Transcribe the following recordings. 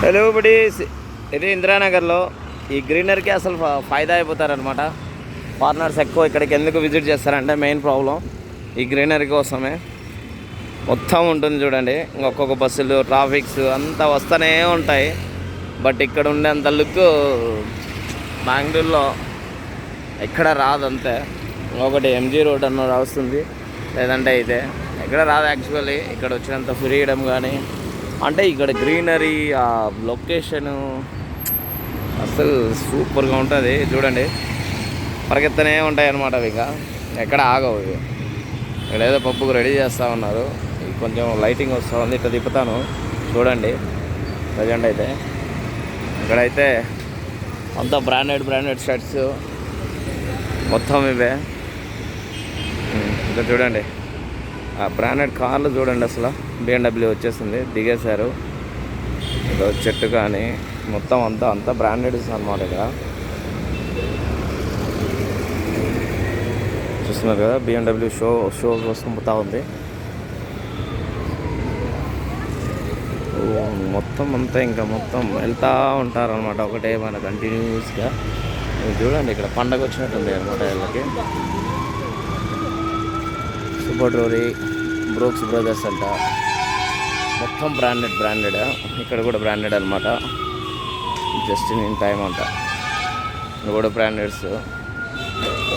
Hello ఇప్పుడు ఇది ఇందిరానగర్లో ఈ గ్రీనరీకి అసలు ఫా- ఫాయిదా అయిపోతారనమాట ఫారినర్స్ ఎక్కువ ఇక్కడికి ఎందుకు విజిట్ చేస్తారంటే మెయిన్ ప్రాబ్లం ఈ గ్రీనరీ కోసమే. మొత్తం ఉంటుంది చూడండి. ఒక్కొక్క బస్సులు ట్రాఫిక్స్ అంతా వస్తూనే ఉంటాయి. బట్ ఇక్కడ ఉండేంత లుక్ బెంగళూరులో ఎక్కడ రాదు అంతే ఒకటి ఎంజీ రోడ్ అన్న వస్తుంది లేదంటే అయితే ఎక్కడ రాదు యాక్చువల్లీ ఇక్కడ వచ్చినంత ఫ్రీడమ్ కానీ అంటే ఇక్కడ గ్రీనరీ ఆ లొకేషను అసలు సూపర్గా ఉంటుంది. చూడండి. పరిగెత్తనే ఉంటాయి అనమాట అవి ఇక. ఎక్కడ ఆగవు ఇవి. ఇక్కడ ఏదో పప్పుకు రెడీ చేస్తూ ఉన్నారు. కొంచెం లైటింగ్ వస్తూ ఉంది. ఇట్లా తిప్పుతాను. చూడండి. ప్రజెంట్ అయితే. ఇక్కడైతే అంతా బ్రాండెడ్ బ్రాండెడ్ షర్ట్స్ మొత్తం ఇవే. ఇంకా చూడండి. ఆ బ్రాండెడ్ కార్లు చూడండి అసలు. బిఎండబ్ల్యూ వచ్చేసింది దిగేశారు. ఇక్కడ చెట్టు కానీ మొత్తం అంతా అంతా బ్రాండెడ్ అనమాట ఇక్కడ. చూస్తున్నారు కదా బిఎండబ్ల్యూ షో షో కోసం పోతా ఉంది. మొత్తం అంతా ఇంకా మొత్తం వెళ్తూ ఉంటారనమాట ఒకటే మన కంటిన్యూస్గా చూడండి ఇక్కడ పండగ వచ్చినట్టుంది అనమాట వీళ్ళకి. సూపర్ డోరీ బ్రోక్స్ బ్రదర్స్ అంట. మొత్తం బ్రాండెడ్ బ్రాండెడ్ ఇక్కడ కూడా బ్రాండెడ్ అనమాట జస్ట్ ఇన్ టైం అంట. ఇక్కడ కూడా బ్రాండెడ్స్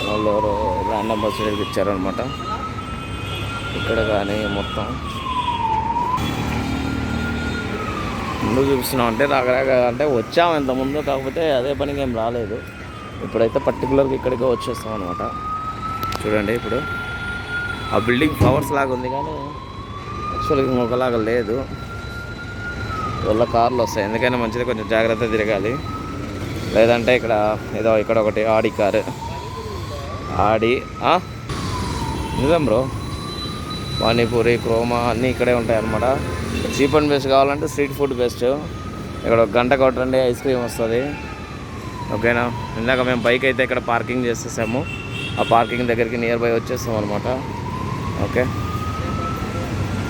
వాళ్ళు ఎవరు బ్రాండ్ అంబాసిడర్కి ఇచ్చారనమాట ఇక్కడ కానీ మొత్తం. ముందు చూపిస్తున్నాం అంటే రాగరాగా అంటే వచ్చాము ఇంత ముందు కాకపోతే అదే పనికి ఏం రాలేదు. ఇప్పుడైతే పర్టికులర్గా ఇక్కడికి వచ్చేస్తాం అనమాట చూడండి ఇప్పుడు. ఆ బిల్డింగ్ ఫ్లవర్స్ లాగా ఉంది కానీ యాక్చువల్గా ఇంకొకలాగా లేదు. వల్ల కార్లు వస్తాయి. ఎందుకైనా మంచిది కొంచెం జాగ్రత్త తిరగాలి. లేదంటే ఇక్కడ ఏదో ఇక్కడ ఒకటి ఆడి కారు. ఆడి నిజం బ్రో. పానీపూరి క్రోమా అన్నీ ఇక్కడే ఉంటాయి అనమాట చీప్ అండ్ బెస్ట్ కావాలంటే స్ట్రీట్ ఫుడ్ బెస్ట్. ఇక్కడ ఒక గంట కొట్టండి ఐస్ క్రీమ్ వస్తుంది. ఓకేనా? ఇందాక మేము బైక్ అయితే ఇక్కడ పార్కింగ్ చేసేసాము. ఆ పార్కింగ్ దగ్గరికి నియర్ బై వచ్చేస్తాం అనమాట ఓకే?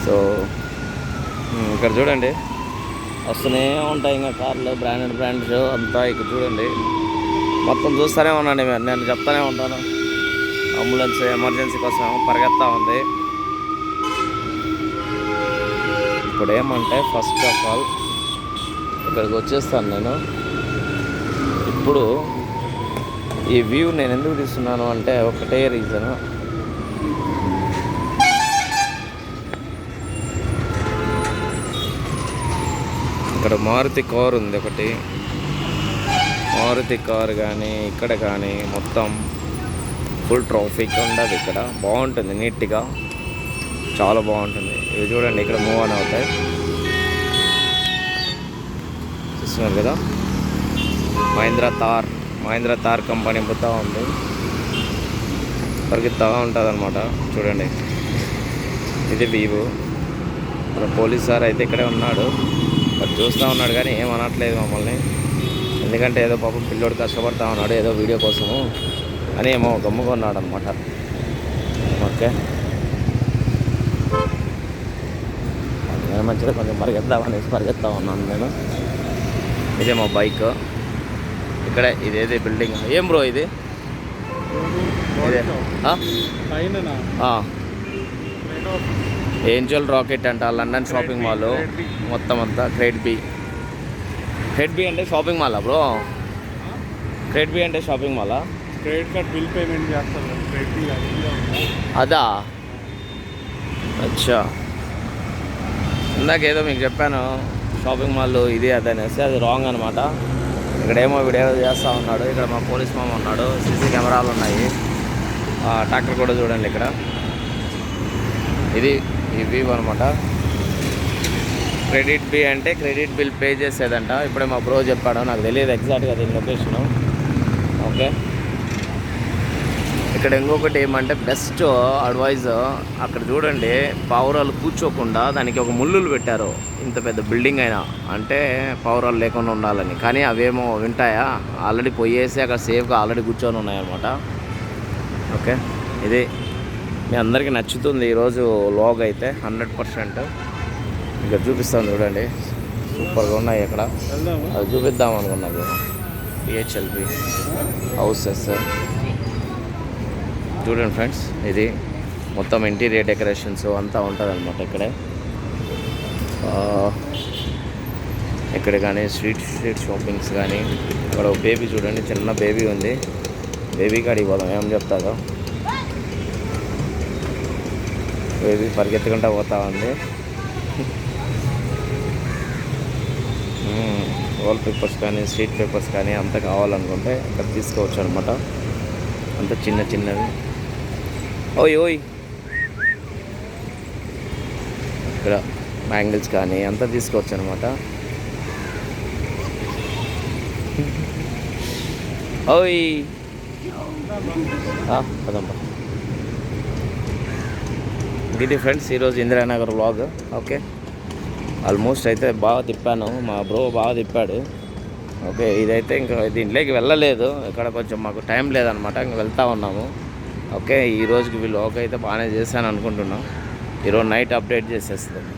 సో ఇక్కడ చూడండి. వస్తూనే ఉంటాయి ఇంకా కార్లు బ్రాండెడ్ బ్రాండ్స్ అంతా ఇక్కడ చూడండి. మొత్తం చూస్తూనే ఉన్నాను నేను నేను చెప్తానే ఉంటాను. అంబులెన్స్ ఎమర్జెన్సీ కోసం పరిగెత్తా ఉంది. ఇప్పుడు ఏమంటే ఫస్ట్ ఆఫ్ ఆల్ ఇక్కడికి వచ్చేస్తాను నేను. ఇప్పుడు ఈ వ్యూ నేను ఎందుకు తీస్తున్నాను అంటే ఒకటే రీజన్ ఇక్కడ మారుతి కార్ ఉంది ఒకటి. మారుతి కార్ కానీ ఇక్కడ కానీ మొత్తం ఫుల్ ట్రాఫిక్ ఉండదు ఇక్కడ. బాగుంటుంది నీట్గా. చాలా బాగుంటుంది. ఇవి చూడండి ఇక్కడ మూవ్ అని అవుతాయి. చూస్తున్నారు కదా? మహేంద్ర తార్ మహేంద్ర తార్ కంపెనీ పోతా ఉంది. పరిగెత్తా ఉంటుంది అనమాట చూడండి. ఇది వీవు. మన పోలీస్ సార్ అయితే ఇక్కడే ఉన్నాడు. మరి చూస్తూ ఉన్నాడు కానీ ఏం అనట్లేదు మమ్మల్ని. ఎందుకంటే ఏదో పాపం పిల్లోడు కష్టపడతా ఉన్నాడు ఏదో వీడియో కోసము అని ఏమో గమ్ముగా ఉన్నాడు అనమాట ఓకే. నేను మంచిగా కొంచెం పరిగెత్తామనేసి పరిగెత్తా ఉన్నాను నేను. ఇదే మా బైక్. ఇక్కడే ఇదేది బిల్డింగ్? ఏం బ్రో ఇది? ఇదే. ఏంజల్ రాకెట్ అంట లండన్ షాపింగ్ మాల్ మొత్తం అంతా క్రేట్ బి. క్రేట్ బి అంటే షాపింగ్ మాలా బ్రో? క్రేట్ బి అంటే షాపింగ్ మాలా? క్రెడిట్ కార్డ్ బిల్ పేమెంట్ చేస్తారు క్రెడిట్ బిల్ అది అచ్చా. ఇందాక ఏదో మీకు చెప్పాను షాపింగ్ మాల్ ఇది అది అనేసి అది రాంగ్ అనమాట ఇక్కడేమో వీడియో చేస్తూ ఉన్నాడు ఇక్కడ మా పోలీస్ మామ ఉన్నాడు సీసీ కెమెరాలు ఉన్నాయి. ట్రాక్టర్ కూడా చూడండి ఇక్కడ. ఇది ఈ వ్యూ అనమాట క్రెడిట్ బి అంటే క్రెడిట్ బిల్ పే చేసేదంట. ఇప్పుడే మా బ్రో చెప్పాడు నాకు తెలియదు ఎగ్జాక్ట్గా దీని లొకేషను. ఓకే. ఇక్కడ ఇంకొకటి ఏమంటే బెస్ట్ అడ్వైజ్ అక్కడ చూడండి పావురాలు కూర్చోకుండా దానికి ఒక ముళ్ళులు పెట్టారు. ఇంత పెద్ద బిల్డింగ్ అయినా. అంటే పావురాలు లేకుండా ఉండాలని. కానీ అవేమో వింటాయా? ఆల్రెడీ పోయేసి అక్కడ సేఫ్గా ఆల్రెడీ కూర్చొని ఉన్నాయన్నమాట. ఓకే. ఇది మీ అందరికీ నచ్చుతుంది ఈరోజు లోగ్ అయితే హండ్రెడ్ పర్సెంట్ ఇక్కడ చూపిస్తాను చూడండి. సూపర్గా ఉన్నాయి ఇక్కడ. అది చూపిద్దాం అనుకున్నాను పిహెచ్ఎల్పి హౌసెస్ చూడండి ఫ్రెండ్స్ ఇది మొత్తం ఇంటీరియర్ డెకరేషన్స్ అంతా ఉంటుంది అనమాట ఇక్కడే ఇక్కడ కానీ స్ట్రీట్ స్ట్రీట్ షాపింగ్స్ కానీ ఇక్కడ ఒక బేబీ చూడండి చిన్న బేబీ ఉంది. బేబీ కాడికి పోదాం ఏం చెప్తాదో బేబీ పరిగెత్తుకుంటా పోతా ఉంది. వాల్ పేపర్స్ కానీ స్ట్రీట్ పేపర్స్ కానీ అంత కావాలనుకుంటే అక్కడ తీసుకోవచ్చు అనమాట అంత చిన్న చిన్నవి. ఓయ్ ఓయ్. ఇక్కడ బ్యాంగిల్స్ కానీ అంతా తీసుకోవచ్చు అనమాట ఓయ్. ఆ, ఇది ఫ్రెండ్స్ ఈరోజు ఇందిరానగర్ వ్లాగ్ ఓకే? ఆల్మోస్ట్ అయితే బాగా తిప్పాను. మా బ్రో బాగా తిప్పాడు. ఓకే ఇదైతే ఇంకా దీంట్లోకి వెళ్ళలేదు. ఇక్కడ కొంచెం మాకు టైం లేదనమాట. ఇంక వెళ్తా ఉన్నాము. ఓకే ఈ రోజుకి వీళ్ళు ఓకే అయితే బాగానే చేశాను అనుకుంటున్నాం. ఈరోజు నైట్ అప్డేట్ చేసేస్తుంది